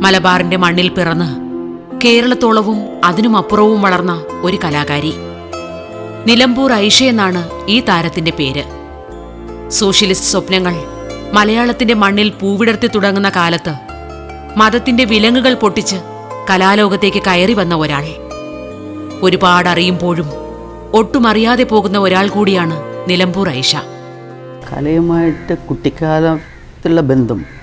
മലബാറിന്റെ മണ്ണിൽ പിറന്ന് കേരളത്തോളവും അതിനുമപ്പുറവും വളർന്ന ഒരു കലാകാരി. നിലമ്പൂർ ഐഷ എന്നാണ് ഈ താരത്തിന്റെ പേര്. സോഷ്യലിസ്റ്റ് സ്വപ്നങ്ങൾ മലയാളത്തിന്റെ മണ്ണിൽ പൂവിടർത്തി തുടങ്ങുന്ന കാലത്ത് മതത്തിന്റെ വിലങ്ങുകൾ പൊട്ടിച്ച് കലാലോകത്തേക്ക് കയറി വന്ന ഒരാൾ. ഒരുപാട് അറിയുമ്പോഴും ഒട്ടും അറിയാതെ പോകുന്ന ഒരാൾ കൂടിയാണ് നിലമ്പൂർ ഐഷ. കലയുമായിട്ട് കുട്ടിക്കാലത്തുള്ള ബന്ധം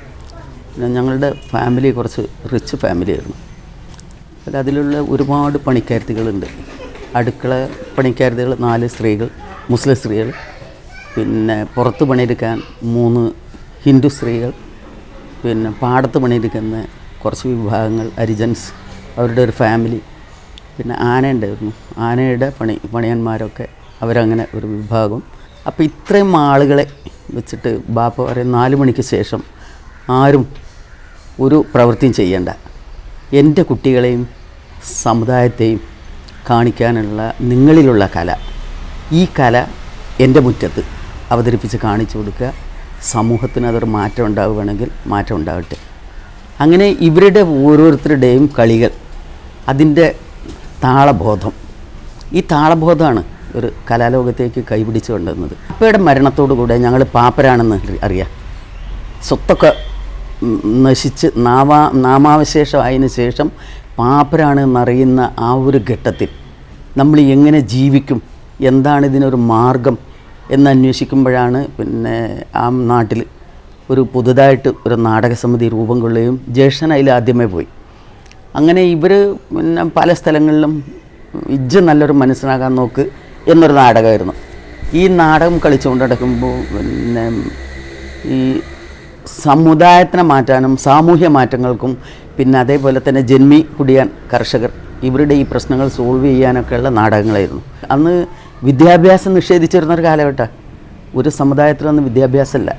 ഞങ്ങളുടെ ഫാമിലി കുറച്ച് റിച്ച് ഫാമിലിയായിരുന്നു അപ്പോൾ അതിലുള്ള ഒരുപാട് പണിക്കാരത്തികളുണ്ട്. അടുക്കള പണിക്കാരത്തികൾ നാല് സ്ത്രീകൾ മുസ്ലിം സ്ത്രീകൾ. പിന്നെ പുറത്ത് പണിയെടുക്കാൻ മൂന്ന് ഹിന്ദു സ്ത്രീകൾ. പിന്നെ പാടത്ത് പണിയെടുക്കുന്ന കുറച്ച് വിഭാഗങ്ങൾ അരിജൻസ് അവരുടെ ഒരു ഫാമിലി പിന്നെ ആനയുണ്ടായിരുന്നു ആനയുടെ പണി പണിയന്മാരൊക്കെ അവരങ്ങനെ ഒരു വിഭാഗം. അപ്പോൾ ഇത്രയും ആളുകളെ വെച്ചിട്ട് ബാപ്പ പറയും നാല് മണിക്ക് ശേഷം ആരും ഒരു പ്രവൃത്തിയും ചെയ്യേണ്ട. എന്റെ കുട്ടികളെയും സമുദായത്തെയും കാണിക്കാനുള്ള നിങ്ങളിലുള്ള കല. ഈ കല എന്റെ മുറ്റത്ത് അവതരിപ്പിച്ച് കാണിച്ചു കൊടുക്കുക. സമൂഹത്തിന് അതൊരു മാറ്റം ഉണ്ടാവുകയാണെങ്കിൽ മാറ്റം ഉണ്ടാവട്ടെ. അങ്ങനെ ഇവരുടെ ഓരോരുത്തരുടെയും കളികൾ അതിന്റെ താളബോധം. ഈ താളബോധമാണ് ഒരു കലാലോകത്തേക്ക് കൈപിടിച്ച് കൊണ്ടുവന്നത്. അപ്പയുടെ മരണത്തോടുകൂടെ ഞങ്ങൾ പാപ്പരാണെന്ന് അറിയാം. സ്വത്തൊക്കെ നശിച്ച് നാമാ നാമാവശേഷമായതിനു ശേഷം പാപ്പരാണ് എന്നറിയുന്ന ആ ഒരു ഘട്ടത്തിൽ നമ്മൾ എങ്ങനെ ജീവിക്കും? എന്താണ് ഇതിനൊരു മാർഗം? എന്ന് അന്വേഷിക്കുമ്പോഴാണ് പിന്നെ ആ നാട്ടിൽ ഒരു പുതുതായിട്ട് ഒരു നാടകസമിതി രൂപം കൊള്ളുകയും ജ്യേഷ്ഠൻ അതിൽ ആദ്യമേ പോയി. അങ്ങനെ ഇവർ പിന്നെ പല സ്ഥലങ്ങളിലും ഇജ്ജ് നല്ലൊരു മനസ്സിലാകാൻ നോക്ക് എന്നൊരു നാടകമായിരുന്നു. ഈ നാടകം കളിച്ചുകൊണ്ട് നടക്കുമ്പോൾ പിന്നെ ഈ സമുദായത്തിനെ മാറ്റാനും സാമൂഹ്യ മാറ്റങ്ങൾക്കും പിന്നെ അതേപോലെ തന്നെ ജന്മി കുടിയാൻ കർഷകർ ഇവരുടെ ഈ പ്രശ്നങ്ങൾ സോൾവ് ചെയ്യാനൊക്കെയുള്ള നാടകങ്ങളായിരുന്നു. അന്ന് വിദ്യാഭ്യാസം നിഷേധിച്ചിരുന്നൊരു കാലഘട്ടമാണ് കാലഘട്ടം. ഒരു സമുദായത്തിലൊന്നും വിദ്യാഭ്യാസമില്ല.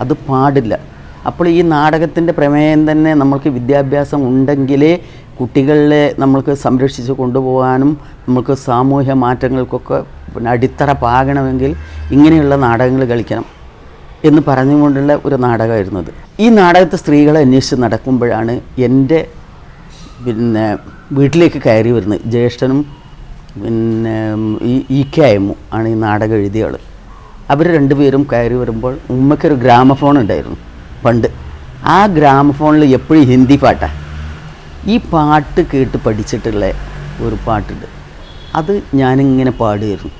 അത് പാടില്ല. അപ്പോൾ ഈ നാടകത്തിന്റെ പ്രമേയം തന്നെ നമ്മൾക്ക് വിദ്യാഭ്യാസം ഉണ്ടെങ്കിലേ കുട്ടികളെ നമ്മൾക്ക് സംരക്ഷിച്ച് കൊണ്ടുപോകാനും നമുക്ക് സാമൂഹ്യ മാറ്റങ്ങൾക്കൊക്കെ പിന്നെ അടിത്തറ പാകണമെങ്കിൽ ഇങ്ങനെയുള്ള നാടകങ്ങൾ കളിക്കണം. എന്ന് പറഞ്ഞുകൊണ്ടുള്ള ഒരു നാടകമായിരുന്നു അത്. ഈ നാടകത്തെ സ്ത്രീകളെ അന്വേഷിച്ച് നടക്കുമ്പോഴാണ് എന്റെ പിന്നെ വീട്ടിലേക്ക് കയറി വരുന്നത്. ജ്യേഷ്ഠനും പിന്നെ ഈ കെ എമ്മു ആണ് ഈ നാടകം എഴുതിയ ആൾ അവർ രണ്ടുപേരും കയറി വരുമ്പോൾ ഉമ്മയ്ക്കൊരു ഗ്രാമഫോൺ ഉണ്ടായിരുന്നു പണ്ട്. ആ ഗ്രാമഫോണിൽ എപ്പോഴും ഹിന്ദി പാട്ടാണ് ഈ പാട്ട് കേട്ട് പഠിച്ചിട്ടുള്ള ഒരു പാട്ടുണ്ട്. അത് ഞാനിങ്ങനെ പാടുമായിരുന്നു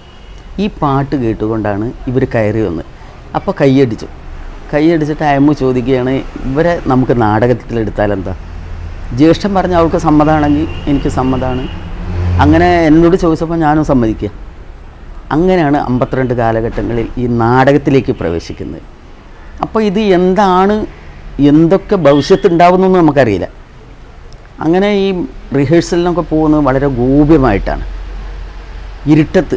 ഈ പാട്ട് കേട്ടുകൊണ്ടാണ് ഇവർ കയറി വന്നത്. അപ്പോൾ കൈയടിച്ചു. കൈയടിച്ചിട്ട് അയമ്മ ചോദിക്കുകയാണ് ഇവരെ നമുക്ക് നാടകത്തിലെടുത്താൽ എന്താ? ജ്യേഷ്ഠൻ പറഞ്ഞ അവൾക്ക് സമ്മതമാണെങ്കിൽ എനിക്ക് സമ്മതമാണ് അങ്ങനെ എന്നോട് ചോദിച്ചപ്പോൾ ഞാനും സമ്മതിക്കുക. അങ്ങനെയാണ് അമ്പത്തിരണ്ട് കാലഘട്ടങ്ങളിൽ ഈ നാടകത്തിലേക്ക് പ്രവേശിക്കുന്നത്. അപ്പോൾ ഇത് എന്താണ് എന്തൊക്കെ ഭവിഷ്യത്ത് ഉണ്ടാവുന്നതെന്ന് നമുക്കറിയില്ല. അങ്ങനെ ഈ റിഹേഴ്സലിനൊക്കെ പോകുന്നത് വളരെ ഗോപ്യമായിട്ടാണ് ഇരുട്ടത്ത്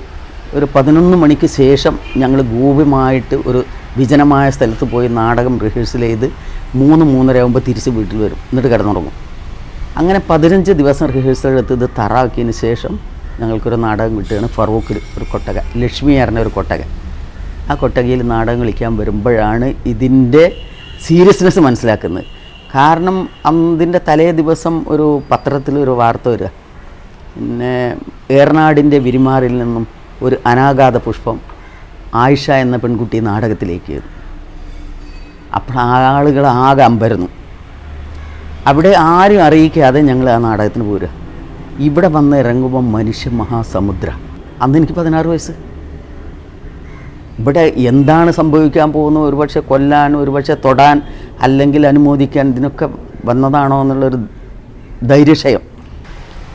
ഒരു പതിനൊന്ന് മണിക്ക് ശേഷം ഞങ്ങൾ ഗോപ്യമായിട്ട് ഒരു വിജനമായ സ്ഥലത്ത് പോയി നാടകം റിഹേഴ്സൽ ചെയ്ത് മൂന്ന് മൂന്നര ആകുമ്പോൾ തിരിച്ച് വീട്ടിൽ വരും. എന്നിട്ട് കിടന്നുറങ്ങും. അങ്ങനെ പതിനഞ്ച് ദിവസം റിഹേഴ്സൽ എടുത്ത് ഇത് തറാക്കിയതിന് ശേഷം ഞങ്ങൾക്കൊരു നാടകം കിട്ടുകയാണ് ഫറൂഖിൽ ഒരു കൊട്ടക ലക്ഷ്മി അറിഞ്ഞ ഒരു കൊട്ടക. ആ കൊട്ടകയിൽ നാടകം കളിക്കാൻ വരുമ്പോഴാണ് ഇതിന്റെ സീരിയസ്നെസ് മനസ്സിലാക്കുന്നത്. കാരണം അതിന്റെ തലേ ദിവസം ഒരു പത്രത്തിൽ ഒരു വാർത്ത വരിക. പിന്നെ ഏറനാടിന്റെ വിരിമാറിൽ നിന്നും ഒരു അനാഘാത പുഷ്പം ആയിഷ എന്ന പെൺകുട്ടി നാടകത്തിലേക്ക്. അപ്പോൾ ആളുകൾ ആകെ അമ്പരുന്നു. അവിടെ ആരും അറിയിക്കാതെ ഞങ്ങൾ ആ നാടകത്തിന് പോരുക. ഇവിടെ വന്ന് ഇറങ്ങുമ്പോൾ മനുഷ്യ മഹാസമുദ്ര. അന്ന് എനിക്ക് പതിനാറ് വയസ്സ്. ഇവിടെ എന്താണ് സംഭവിക്കാൻ പോകുന്നത്? ഒരുപക്ഷെ കൊല്ലാൻ ഒരുപക്ഷെ തൊടാൻ അല്ലെങ്കിൽ അനുമോദിക്കാൻ ഇതിനൊക്കെ വന്നതാണോ എന്നുള്ളൊരു ധൈര്യക്ഷയം.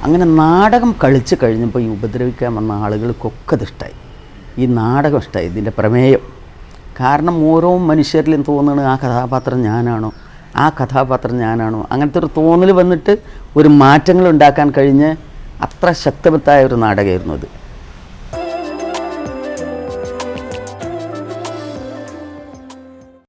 അങ്ങനെ നാടകം കളിച്ച് കഴിഞ്ഞപ്പോൾ ഈ ഉപദ്രവിക്കാൻ വന്ന ആളുകൾക്കൊക്കെ ഇതിഷ്ടമായി ഈ നാടകം ഇഷ്ടമായി ഇതിന്റെ പ്രമേയം. കാരണം ഓരോ മനുഷ്യരിലും തോന്നുന്നത് ആ കഥാപാത്രം ഞാനാണോ ആ കഥാപാത്രം ഞാനാണോ. അങ്ങനത്തെ ഒരു തോന്നൽ വന്നിട്ട് ഒരു മാറ്റങ്ങൾ ഉണ്ടാക്കാൻ കഴിഞ്ഞ് അത്ര ശക്തവത്തായ ഒരു നാടകമായിരുന്നു അത്.